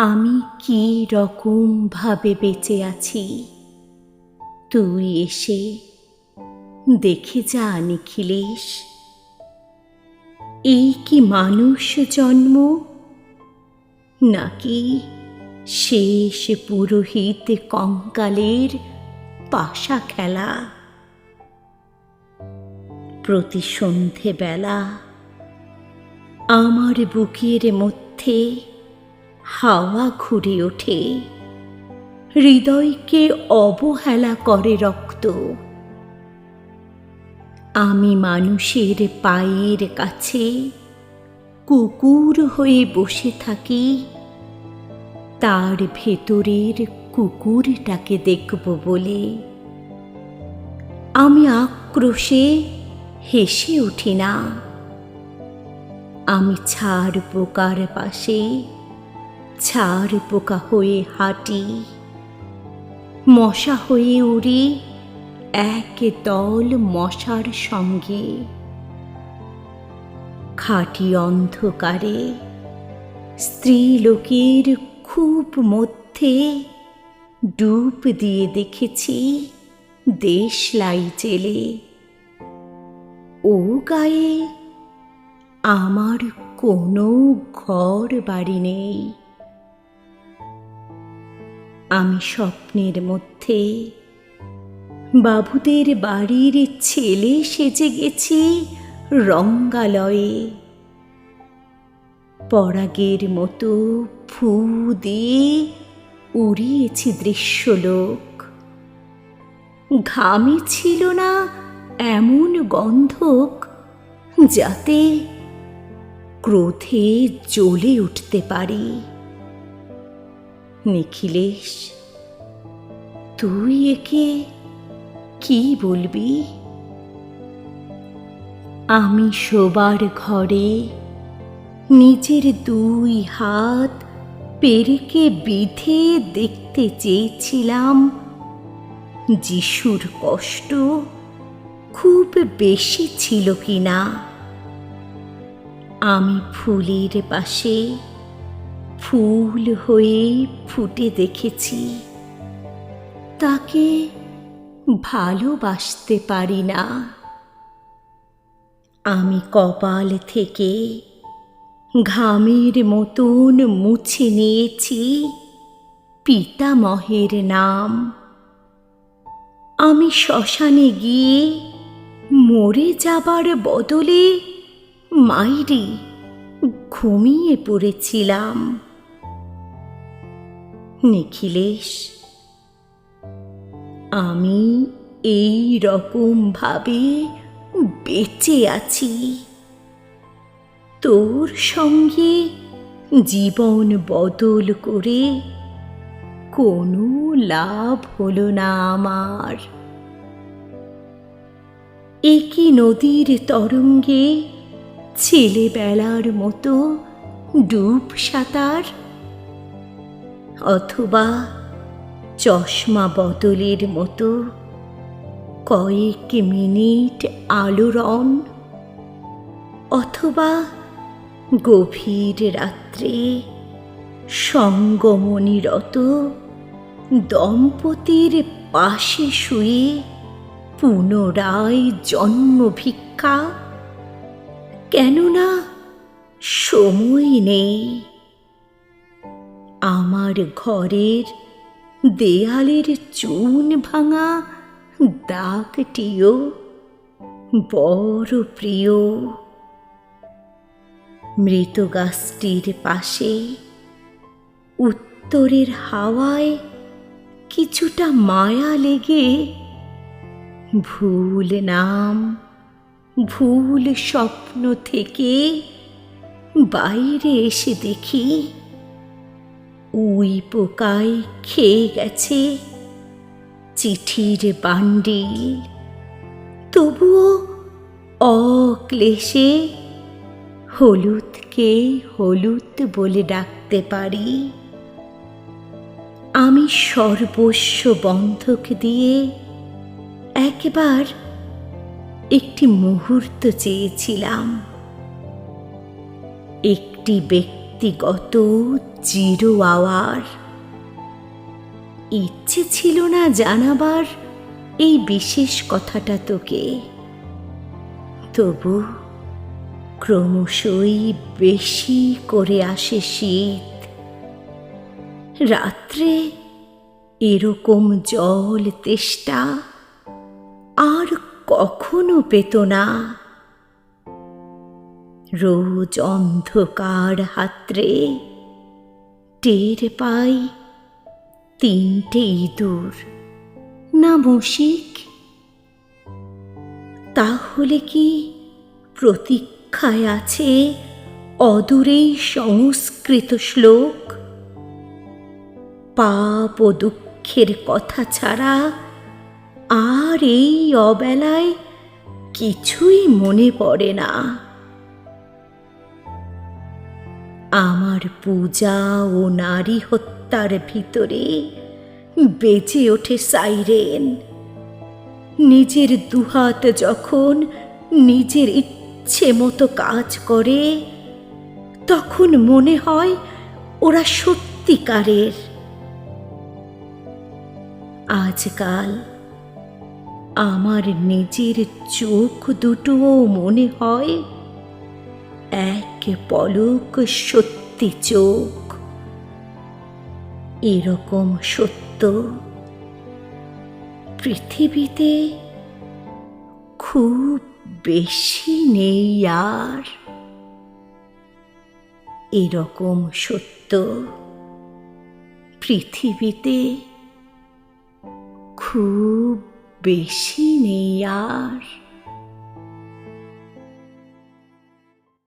আমি কি রকম ভাবে বেঁচে আছি? তুই এসে দেখে যা, নিখিলেশ। এই কি মানুষ জন্ম? নাকি শেষ পুরোহিত কঙ্কালের পাশা খেলা? প্রতি সন্ধেবেলা আমার বুকের মধ্যে হাওয়া ঘুরে ওঠে। হৃদয়কে অবহেলা করে রক্ত। আমি মানুষের পায়ের কাছে কুকুর হয়ে বসে থাকি। তার ভেতরের কুকুরটাকে দেখব বলে। আমি আক্রোশে হেসে উঠি না। আমি ছাড় পোকার পাশে? ছাড় পোকা হয়ে হাঁটি, মশা হয়ে উড়ি, এক দল মশার সঙ্গে। খাঁটি অন্ধকারে স্ত্রী লোকের খুব মধ্যে ডুব দিয়ে দেখেছি দেশলাই জেলে। ও গায়ে আমার কোনো ঘর বাড়ি নেই। আমি স্বপ্নের মধ্যে। বাবুদের বাড়ির ছেলে সেজে গেছি রঙ্গালয়ে। পরাগের মতো ফু দিয়ে উড়িয়েছি দৃশ্যলোক। ঘামে ছিল না এমন গন্ধক যাতে ক্রোধে জ্বলে উঠতে পারি। নিখিলেশ, তুই একে কি বলবি? আমি শোবার ঘরে নিজের দুই হাত পেরেকে বিধে দেখতে চেয়েছিলাম। যিশুর কষ্ট খুব বেশি ছিল কি না আমি ফুলের পাশে ফুল হয়ে ফুটে দেখেছি। তাকে ভালোবাসতে পারি না। আমি কপাল থেকে ঘামের মতন মুছে নিয়েছি পিতামহের নাম। আমি শ্মশানে গিয়ে মরে যাবার বদলে মাইরি ঘুমিয়ে পড়েছিলাম। নিখিলেশ। আমি এই রকম ভাবে বেঁচে আছি। তোর সঙ্গে জীবন বদল করে কোনো লাভ হলো না আমার। একই নদীর তরঙ্গে ছেলেবেলার মতো ডুব সাঁতার অথবা চশমা বদলের মতো কয়েক মিনিট আলোড়ন অথবা গভীর রাত্রে সঙ্গমনিরত দম্পতির পাশে শুয়ে পুনরায় জন্ম ভিক্ষা। কেননা সময় নেই। আমার ঘরের দেয়ালের চুন ভাঙা দাগটিও বড় প্রিয়। মৃত গাছটির পাশে উত্তরের হাওয়ায় কিছুটা মায়া লেগে ভুল নাম, ভুল স্বপ্ন থেকে বাইরে এসে দেখি উই পোকায় খেয়ে গেছে। চিঠির বান্ডিল। তবুও অক্লেশে হলুদকে হলুদ বলে ডাকতে পারি। আমি সর্বস্ব বন্ধক দিয়ে একবার একটি মুহূর্ত চেয়েছিলাম। একটি ব্যক্তিগত জিরো আওয়ার ইচ্ছে ছিল না জানাবার এই বিশেষ কথাটা তোকে। তবু ক্রমশই বেশি করে আসে শীত। রাত্রে এরকম জল তেষ্টা আর কখনো পেত না। রোজ অন্ধকার হাতরে টের পাই তিনটে ইঁদুর। না মশিক তাহলে কি প্রতীক্ষায় আছে অদূরেই সংস্কৃত শ্লোক? পাপ ও দুঃখের কথা ছাড়া আর এই অবেলায় কিছুই মনে পড়ে না। আমার পূজা ও নারী হত্যার ভিতরে বেজে ওঠে সাইরেন। নিজের দুহাত যখন নিজের ইচ্ছে মতো কাজ করে, তখন মনে হয় ওরা সত্যিকারের। আজকাল আমার নিজের চোখ দুটোও মনে হয় এক পলক সত্যি চোখ। এরকম সত্য পৃথিবীতে খুব বেশি নেই আর। এরকম সত্য পৃথিবীতে খুব বেশি নেই আর।